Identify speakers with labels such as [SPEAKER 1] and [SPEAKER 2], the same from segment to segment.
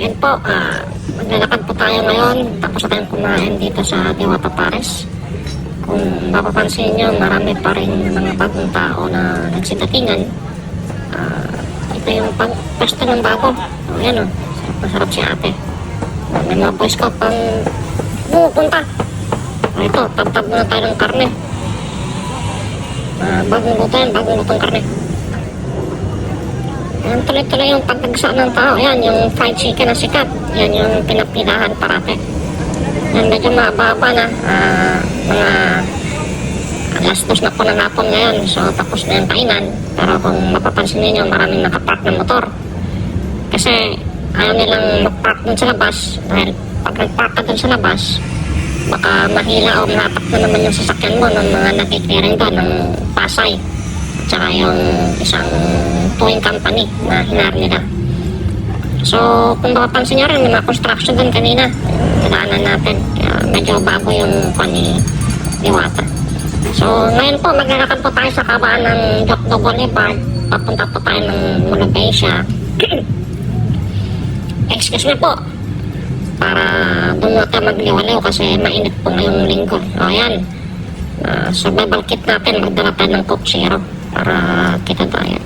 [SPEAKER 1] Ayan po, ah, maglalakad po tayo ngayon. Tapos tayong kumain dito sa Diwata Pares. Kung mapapansin nyo, marami pa rin mga bagong tao na nagsitatingan. Ah, ito yung pag pwesto ng bago. O, yan o, masarap si ate. May mga boys ko pang pupunta. O, ito, tabtab muna tayo ng karne. Ah, bagong luto yan, bagong lutong karne. Yan tuloy-tuloy yung pagdagsa ng tao. Yan, yung fried chicken na sikat. Yan yung pinapilahan parate. Yan, medyo mababa na. Ah, mga alas dos na po ng hapon ngayon. So, tapos na yung kainan. Pero kung mapapansin ninyo, maraming nakapark ng motor. Kasi, ayaw nilang mag-park dun sa labas. Dahil pag nag-park ka dun sa labas, baka mahila o mahatak na naman yung sasakyan mo ng mga nakikiring doon ng Pasay. At saka yung isang towing company na hinar nila. So, kung mapapansin nyo rin, may mga construction doon kanina. Tinaanan natin. Kaya medyo bago yung kwan ni Diwata. So, ngayon po, maglalakad po tayo sa kabaan ng Jokdo Boulevard. Papunta po tayo ng Mulabesia. Excuse me po. Para doon na tayo magliwaliw kasi mainit po ngayong linggo. O, yan. Uh, survival kit natin, magdala tayo ng Coke Zero para kita tayo.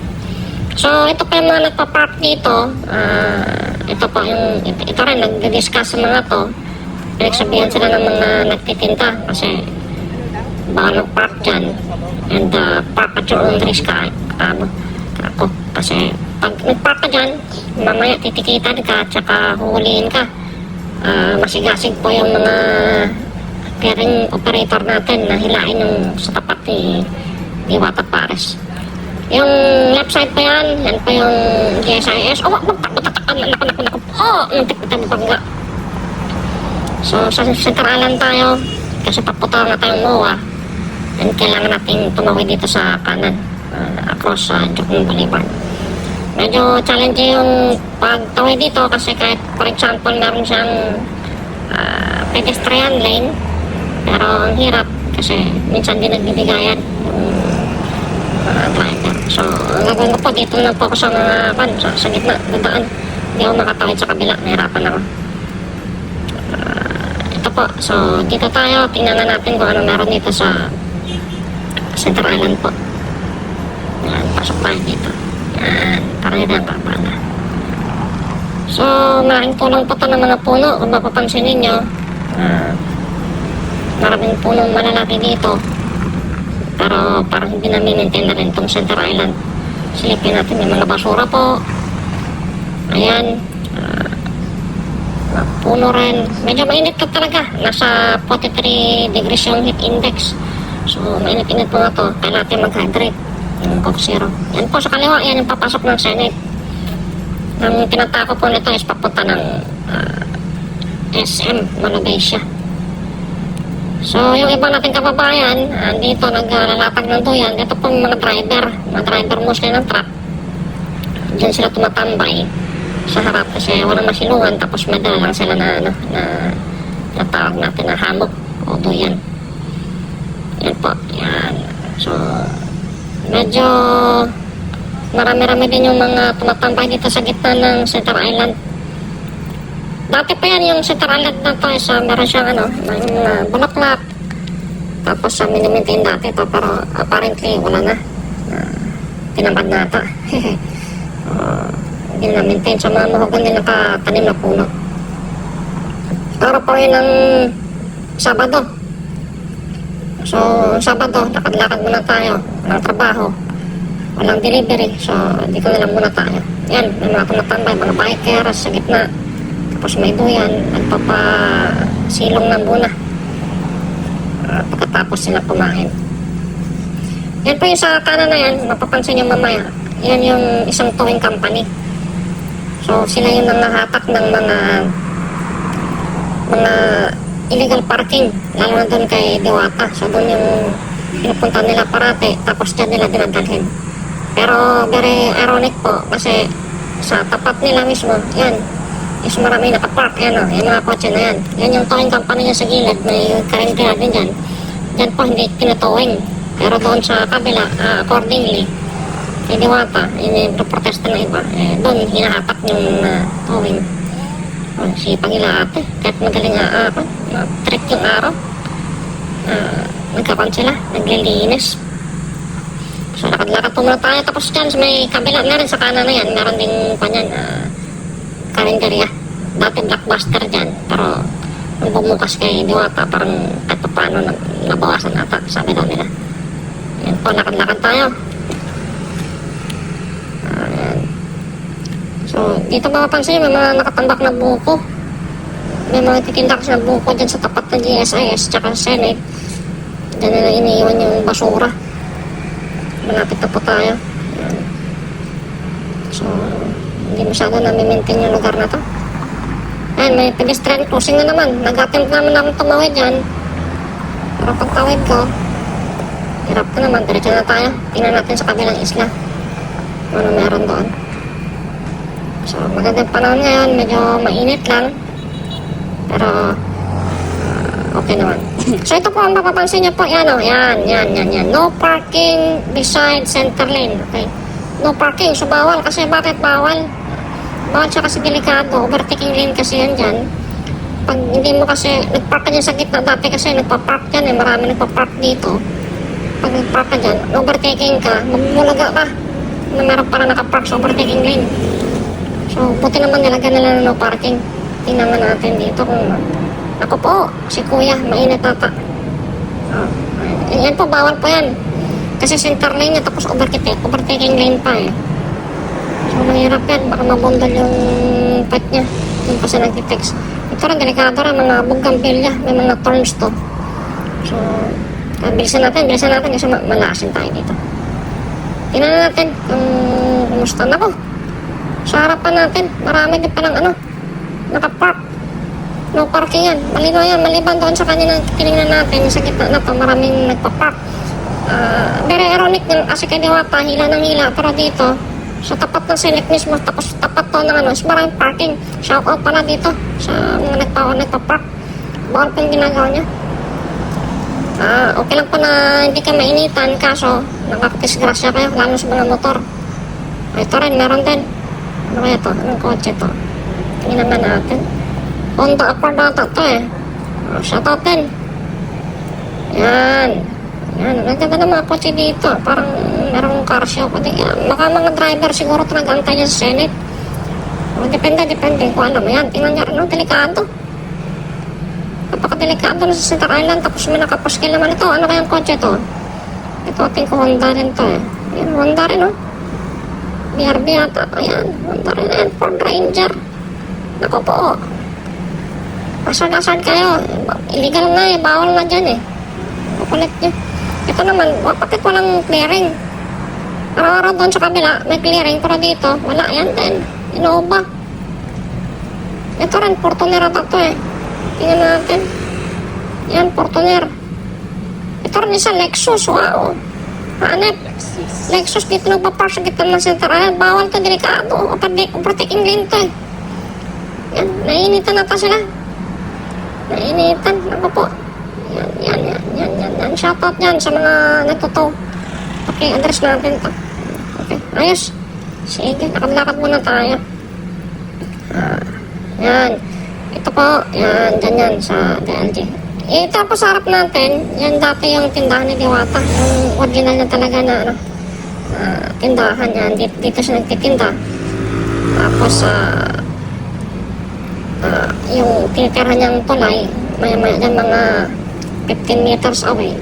[SPEAKER 1] So, ito pa yung mga nagpa-park dito. Ah, ito po yung, ito, ito rin, nagdi-discuss sa mga to. Pinagsabihan sila ng mga nagtitinta kasi baka mag-park dyan. And uh, park at your own risk ka. Ano, ako. Kasi pag nag-park ka dyan, mamaya titikitan ka at saka huhulihin ka. Ah, masigasig po yung mga clearing operator natin na hilain yung sa tapat ni Diwata Pares. Yung left side pa yan, yan pa yung GSIS. Oh, wag magtatakan, naku, naku. Oh, na bangga. So, sa sentralan tayo, kasi papunta na tayong MOA, and kailangan natin tumawid dito sa kanan, uh, across sa uh, Jokong Boulevard. Medyo challenging yung pagtawid dito kasi kahit, for example, meron siyang uh, pedestrian lane, pero ang hirap kasi minsan din nagbibigayan yung. So, gagawin ko po, dito lang po ako sa mga pan, sa, sa gitna, dadaan. Hindi ako makatawid sa kabila, nahirapan ako. Ah, ito po, so dito tayo, tingnan na natin kung ano meron dito sa Center Island po. Yan, pasok tayo dito. Yan, parang yun ang papala. So, malaking tulong po ito ng mga puno. Kung mapapansin ninyo, ah, maraming punong malalaki dito. Pero parang hindi na maintain na rin itong Center Island. Silipin natin yung mga basura po. Ayan. mga puno rin. Medyo mainit ka talaga. Nasa 43 degrees yung heat index. So, mainit-init po nga to. Kaya natin mag-hydrate. Yung Coke Zero. Yan po sa kaliwa. Yan yung papasok ng Senate. Ang tinatako po nito is papunta ng ah, SM, Manabesia. So, yung iba nating kababayan, andito naglalatag ng duyan, ito pong mga driver, mga driver mostly ng truck. Diyan sila tumatambay sa harap kasi walang masilungan, tapos madala lang sila na, ano, na, na tawag natin na hamok o duyan. Yan po, yan. So, medyo marami-rami din yung mga tumatambay dito sa gitna ng Center Island. Dati pa yan yung Center Island na to, isa meron siyang ano, yung uh, bulaklak. Tapos sa uh, minimaintain dati to, pero apparently wala na. Uh, tinamad na ata. uh, hindi na maintain sa mga mahugan din nakatanim na puno. Araw po yun ng Sabado. So, Sabado, lakad-lakad muna tayo. Walang trabaho. Walang delivery. So, dito na lang muna tayo. Yan, may mga tumatambay, mga bikers sa gitna. Tapos may duyan, nagpapasilong ng buna. Uh, pagkatapos sila kumain. Yan po yung sa kanan na yan, mapapansin nyo mamaya. Yan yung isang towing company. So, sila yung nangahatak ng mga mga illegal parking, lalo na doon kay Diwata. So, doon yung pinupunta nila parate, tapos dyan nila dinadalhin. Pero, very ironic po, kasi sa tapat nila mismo, yan, is marami nakapark, yan o, yung mga kotse na yan. Yan yung towing company niya sa gilid, may karindera din dyan. Dyan po hindi tinatowing. Pero doon sa kabila, ah, accordingly, kay Diwata, yun yung protesta ng iba, eh, doon hinahatak yung uh, towing. Ang sipag nila ate. Kahit magaling nga ako. Trick yung araw. Uh, nagkapan sila. Naglilinis. So, lakad-lakad po muna tayo. Tapos dyan, may kabila na rin sa kanan na yan. Meron ding kanyan, uh, karinderya. Dati blockbuster dyan. Pero, nung bumukas kay Diwata, parang kahit pa paano na, nabawasan ata. Sabi daw nila. Yan po, lakad-lakad tayo. So, dito mapapansin, may mga nakatambak na buko. May mga titinda kasi ng buko dyan sa tapat ng GSIS tsaka sa Senate. Diyan na iniiwan yung basura. Malapit na po tayo. So, hindi masyado nami-maintain yung lugar na to. Ayan, may pedestrian crossing na naman. Nag-attempt naman akong tumawid yan. Pero pagtawid ko, hirap ko naman. Diretso na tayo. Tingnan natin sa kabilang isla. Ano meron doon. So, magandang panahon ngayon. Medyo mainit lang. Pero, ah, okay naman. so, ito po ang mapapansin niyo po. Yan o, yan, yan, yan, yan. No parking beside center lane. Okay. No parking. So, bawal. Kasi bakit bawal? Bawal siya kasi delikado. Overtaking lane kasi yan dyan. Pag hindi mo kasi, nagpark ka dyan sa gitna dati kasi nagpa-park dyan eh. Marami nagpa-park dito. Pag nagpark ka dyan, overtaking ka, mamulaga ka na meron para nakapark sa overtaking lane. So, buti naman nilagyan nila ng no parking. Tingnan natin dito kung... Ako po, si kuya, mainit ata. Oh, yan po, bawal po yan. Kasi center lane niya, tapos overtaking, overtaking lane pa eh. So, mahirap yan. Baka mabundal yung pet niya. Yung kasi nag-text. Ito rin, delikado rin. Mga bugambilya. May mga turns to. So, ah, bilisan natin, bilisan natin kasi ma- malasin tayo dito. Tingnan natin kung kumusta na ko. Sa harapan natin, marami din palang ano, nakapark. No parking yan. Malino yan. Maliban doon sa kanina tinignan natin, sa gitna na to, maraming nagpa-park. Ah, very ironic din kasi kay Diwata, hila ng hila. Pero dito, sa tapat ng Senate mismo, tapos tapat to ng ano, maraming parking. Shout out pala dito sa mga nagpa nagpa-park. Bawal pa yung ginagawa niya. Ah, okay lang po na hindi ka mainitan kaso nakakadisgrasya kayo lalo sa mga motor. Ah, Ito rin, meron din. Ano kaya to? Anong kotse to? Tingnan naman natin. Honda Accord ata to eh. Shout out din. Yan. Yan. Ang ganda ng mga kotse dito. Parang merong car show. Yan. Baka mga driver siguro talaga antay niya sa Senate. O, depende, depende. Kung alam mo yan. Tingnan niya rin, no? delikado. Napakadelikado na sa Center Island. Tapos may nakapaskil naman ito. Ano kayang kotse to? Ito, ating ko Honda rin to eh. Yan, Honda rin, no? BRB yata. Ayan, Honda rin yan. Ford Ranger. Naku po. Asan-asan kayo? Illegal na eh. Bawal na dyan eh. Kukulit nyo. Ito naman, wa- bakit walang clearing? Araw-araw doon sa kabila, may clearing. Pero dito, wala yan din. Innova. Ito rin, Fortuner ata to eh. Tingnan natin. Yan, Fortuner. Ito rin isa, Lexus. Wow. Hanep. Lexus dito nagpa-park sa gitna ng center. Ayan, bawal to, delikado. Overtaking lane to eh. Yan, nainitan nata sila. Nainitan. Ako po. Yan, yan, yan, yan, yan, yan. Shoutout yan sa mga natuto. Okay, address natin. Okay, ayos. Sige, lakad-lakad muna tayo. Ah, yan. Ito po, yan, dyan yan sa DLG. Eh, tapos harap natin, yan dati yung tindahan ni Diwata. Yung original na talaga na, ano, ah, tindahan yan. Dito, dito siya nagtitinda. Tapos, ah, ah, yung tinitira niyang tulay, maya-maya dyan mga 15 meters away.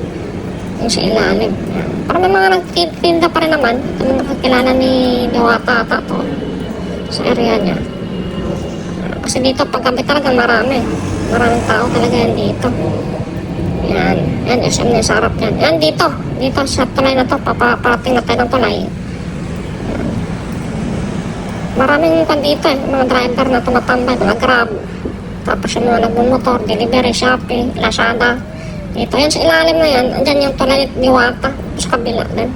[SPEAKER 1] Yung sa ilalim. Pero may mga nagtitinda pa rin naman. Ito mga nakakilala ni Diwata ata to. Sa area niya. Kasi dito paggabi talaga marami. Maraming tao talaga yan dito. Yan. Yan, SM na sa harap yan. Yan dito. Dito sa tulay na to. Paparating na tayo ng tulay. Maraming kan dito eh. Mga driver na tumatambay. Mga grab. Tapos yung mga nagmumotor, delivery, Shopee, Lazada. Dito yan sa ilalim na yan. Andyan yung ni Diwata. Sa kabila din.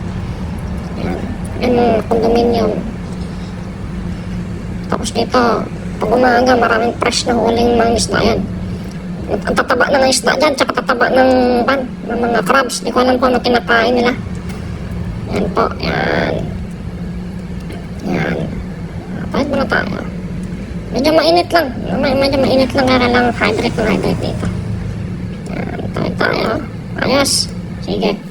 [SPEAKER 1] Yan. Yan yung condominium. Tapos dito, pag umaga, maraming fresh na huling mga isda yan. Ang tataba na ng isda dyan, tsaka tataba ng, pan, ng mga crabs. Di ko alam kung ano kinakain nila. Yan po, yan. Yan. Pahit muna tayo. Medyo mainit lang. Medyo mainit lang kaya lang hydrate na hydrate dito. Tayo. Ayos. Sige.